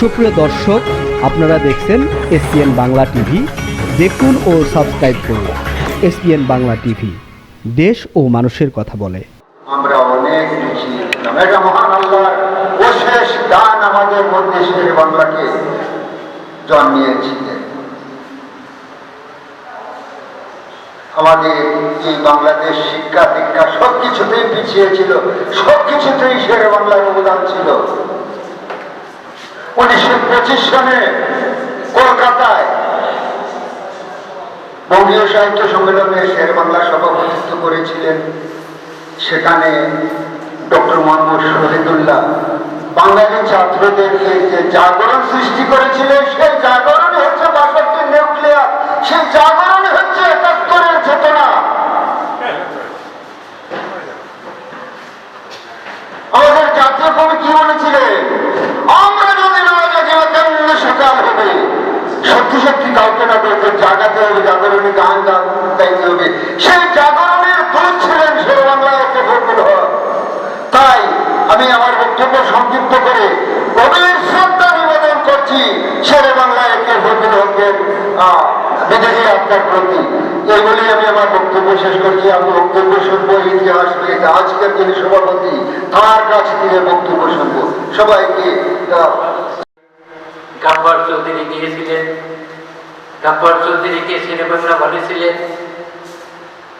সুপ্রিয় দর্শক, আপনারা দেখছেন এসপিএন বাংলা টিভি। দেখুন ও সাবস্ক্রাইব করুন এসপিএন বাংলা টিভি। দেশ ও মানুষের কথা বলে। আমরা অনেক ছিলাম। এটা মহান আল্লাহর অশেষ দান আমাদের মধ্যে বাংলাকে জন্মিয়েছিলেন। আমাদের এই বাংলাদেশ শিক্ষা দীক্ষা সব কিছুতেই পিছিয়ে ছিল সব কিছুতেই শের বাংলার অবদান ছিল। বঙ্গীয় সাহিত্য সম্মেলনে করেছিলেন। সেখানে ডক্টর ছাত্রদেরকে যে জাগরণ সৃষ্টি করেছিলেন সেই জাগরণই হচ্ছে বাষট্টির নিউক্লিয়ার সেই জাগরণই হচ্ছে একাত্তরের চেতনা আমাদের জাতীয় কবি কি বলেছিলেন আমরা যদি না জাগি কেমন সকাল হবে সত্যি কাউকে না কাউকে জাগাতে হবে জাগরণী গান গান গাইতে হবে সেই জাগরণের দূর ছিলেন শের বাংলায় একে ফজল হক তাই আমি আমার বক্তব্য সংক্ষিপ্ত করে গভীর শ্রদ্ধা নিবেদন করছি একে ফজল হকের বিদেহী আত্মার প্রতি আমি আমার বক্তব্য শেষ করছি। আমি বক্তব্য শুনব ইতিহাস আজকের যিনি সভাপতি তার কাছ থেকে বক্তব্য শুনব। সবাইকে আহ, গাব্বার চৌধুরী গিয়েছিলেন। গাব্বার চৌধুরীকে বাংলা বলেছিলেন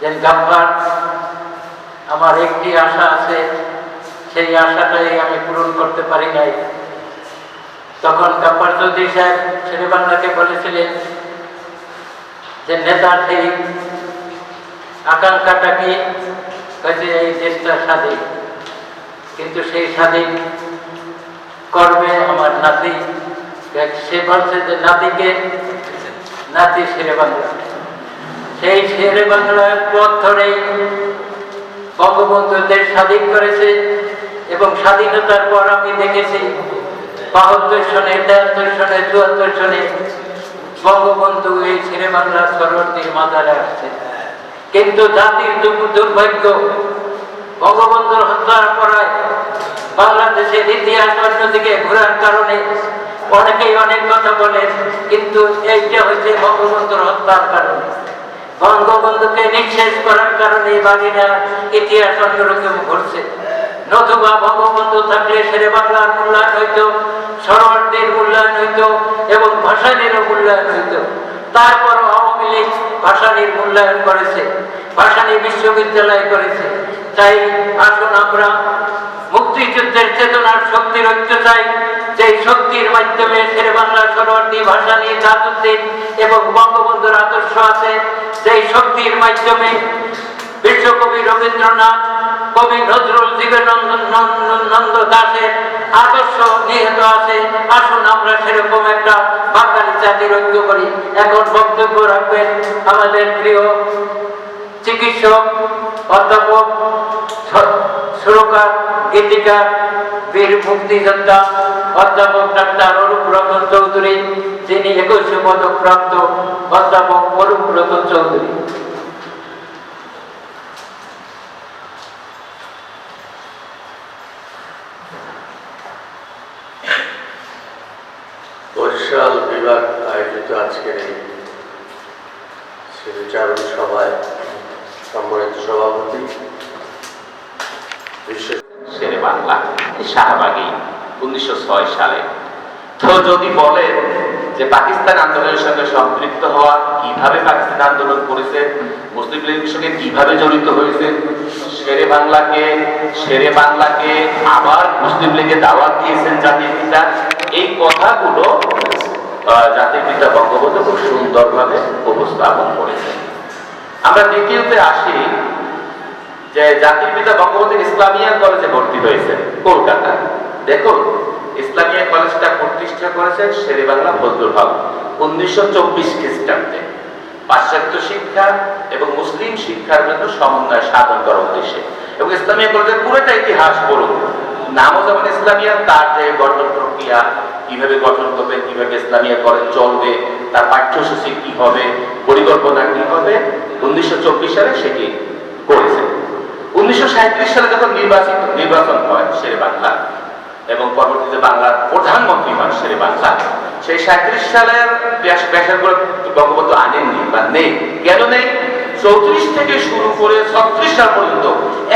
যে গাব্বার, আমার একটি আশা আছে, সেই আশাটাই আমি পূরণ করতে পারি নাই। তখন গাব্বার চৌধুরী সাহেব শেরে বাংলাকে বলেছিলেন যে নেতার সেই আকাঙ্ক্ষাটা কি? এই দেশটা স্বাধীন। কিন্তু সেই স্বাধীন করবে আমার নাতি, সে বলছে যে, নাতিকে নাতি শেরে বাংলা সেই শেরে বাংলার পথ ধরেই বঙ্গবন্ধু স্বাধীন করেছে এবং স্বাধীনতার পর আমি দেখেছি বাহাত্তর সনে, তেহাত্তর সনে, চুয়াত্তর সনে বঙ্গবন্ধু এই শেরে বাংলার সরহদ্দির মাজারে আসছে। কিন্তু জাতির দুর- দুর্ভাগ্য, বঙ্গবন্ধুর হত্যার পরায় বাংলাদেশের ইতিহাস অন্যদিকে ঘোরার কারণে অনেকেই বলেন কিন্তু এইটা হচ্ছে বঙ্গবন্ধুর হত্যার কারণে। বঙ্গবন্ধুকে নিঃশেষ করার কারণে বাঙিরা ইতিহাস অন্যরকম ঘটছে। নতুবা বঙ্গবন্ধু থাকলে শেরে বাংলার মূল্যায়ন হইতো, সরোয়ারদের মূল্যায়ন হইতো এবং ভাষানেরও মূল্যায়ন হইতো। তারপরও আওয়ামী লীগ ভাষানির মূল্যায়ন করেছে ভাষানী বিশ্ববিদ্যালয় করেছে। তাই আসুন আমরা মুক্তিযুদ্ধের চেতনার শক্তির ঐক্য চাই, যেই শক্তির মাধ্যমে শেরে বাংলা সরোয়ার্দী ভাষানী তাজউদ্দিন এবং বঙ্গবন্ধুর আদর্শ আছে। যেই শক্তির মাধ্যমে বিশ্বকবি রবীন্দ্রনাথ, কবি নজরুল জীবনানন্দ নন্দ দাসের আদর্শ নিহিত আছে। আসুন আমরা সেরকম একটা বাঙালি জাতির ঐক্য করি। এখন বক্তব্য রাখবেন আমাদের প্রিয় চিকিৎসক, অধ্যাপক সুরকার গীতিকার বীর মুক্তিযোদ্ধা, অধ্যাপক ডাক্তার অরূপ রতন চৌধুরী, যিনি একুশে অধ্যাপক অরূপ রতন চৌধুরী। বিভাগ আয়োজিত সভায় সম্মানিত সভাপতি শেরে বাংলা শাহবাগী উনিশশো সালে। তো যদি বলেন যে পাকিস্তান আন্দোলনের সঙ্গে সম্পৃক্ত হওয়া কীভাবে পাকিস্তান আন্দোলন করেছে, মুসলিম লীগের সঙ্গে কীভাবে জড়িত হয়েছে, শেরে বাংলাকে শেরে বাংলাকে আবার মুসলিম লীগে দাওয়াত দিয়েছেন জাতির পিতা, এই কথাগুলো জাতির পিতা বঙ্গবন্ধু খুব সুন্দরভাবে উপস্থাপন করেছেন। আমরা দ্বিতীয়তে আসি যে জাতির পিতা বঙ্গবন্ধু ইসলামিয়া কলেজে ভর্তি হয়েছে কলকাতা দেখুন, ইসলামিয়া কলেজটা প্রতিষ্ঠা করেছেন শেরে বাংলা ফজলুল হক উনিশশো চব্বিশ খ্রিস্টাব্দে। পাশ্চাত্য শিক্ষা এবং মুসলিম শিক্ষার জন্য সমন্বয় সাধন করার উদ্দেশ্যে। এবং ইসলামিয়া কলেজের পুরোটা ইতিহাস পড়ুন। নামও যেমন ইসলামিয়া, তার যে গঠন প্রক্রিয়া, কীভাবে গঠন করবে, কীভাবে ইসলামিয়া কলেজ চলবে, তার পাঠ্যসূচি কি হবে, পরিকল্পনা কি হবে, উনিশশো চব্বিশ সালে সেটি করেছে। উনিশশো সালে যখন নির্বাচিত নির্বাচন হয় শেরে বাংলা, এবং পরবর্তীতে বাংলার প্রধানমন্ত্রী হন শেরে বাংলা, সেই সাঁত্রিশ সালের করে বঙ্গবন্ধু আনেননি বা নেই। কেন নেই? চৌত্রিশ থেকে শুরু করে ছত্রিশ সাল পর্যন্ত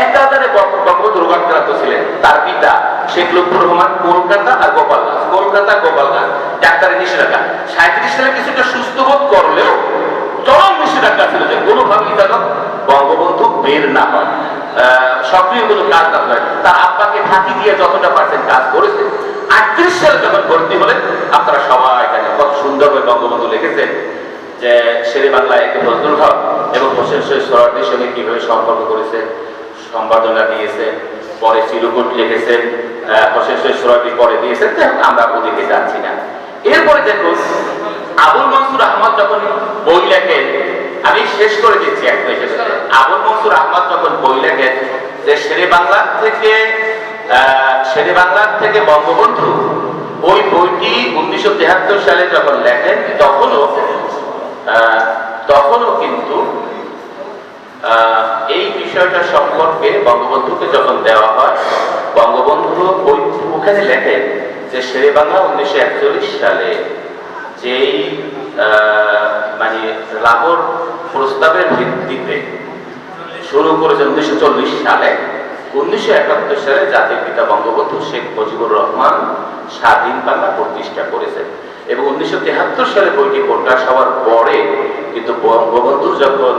একাধারে বঙ্গবন্ধু রোগাক্রান্ত ছিলেন। তার পিতা শেখ লুৎফুর রহমান, কলকাতা আর গোপালগঞ্জ কলকাতা গোপালগঞ্জ ডাক্তারের নিষেধাজ্ঞা। সাঁত্রিশ সালে কিছুটা সুস্থ বোধ করলেও চরম নিষেধাজ্ঞা ছিল যে কোনোভাবেই যেন বঙ্গবন্ধু বের না হয়। সক্রিয় কোনো কাজ না হয়। তার আব্বাকে ফাঁকি দিয়ে যতটা পারছেন কাজ করেছে আটত্রিশ সালে যখন ভর্তি হলেন, আপনারা সবাই জানেন, কত সুন্দরভাবে বঙ্গবন্ধু লিখেছেন যে, শেরে বাংলায় একটি নজরুল হক এবং হোসেন শহীদ সোহরার্দির সঙ্গে কীভাবে সম্পর্ক করেছেন সম্বর্ধনা দিয়েছেন পরে চিরকুট লিখেছেন হোসেন শহীদ সোহরার্দি পরে দিয়েছেন। তো আমরা ওদিকে যাচ্ছি না। এরপরে দেখুন, আবুল মনসুর আহমদ যখন বই লেখেন, আমি শেষ করে দিচ্ছি এক সাথে। আবুল মনসুর আহমদ যে শেরে বাংলা থেকে শেরে বাংলা থেকে বঙ্গবন্ধু ওই বইটি উনিশশো সালে যখন লেখেন, তখনও তখনও কিন্তু এই বিষয়টা সম্পর্কে বঙ্গবন্ধুকে যখন দেওয়া হয়, বঙ্গবন্ধু ওই ওখানে লেখেন যে শেরে বাংলা উনিশশো একচল্লিশ সালে যেই মানে লাহোর প্রস্তাবের ভিত্তিতে শুরু করেছে উনিশশো চল্লিশ সালে। উনিশশো একাত্তর সালে জাতির পিতা বঙ্গবন্ধু শেখ মুজিবুর রহমান স্বাধীন বাংলা প্রতিষ্ঠা করেছেন এবং উনিশশো সালে বইটি প্রকাশ হওয়ার পরে কিন্তু বঙ্গবন্ধু যখন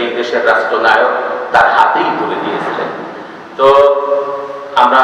এই দেশের রাষ্ট্রনায়ক তার হাতেই তুলে দিয়েছিলেন। তো আমরা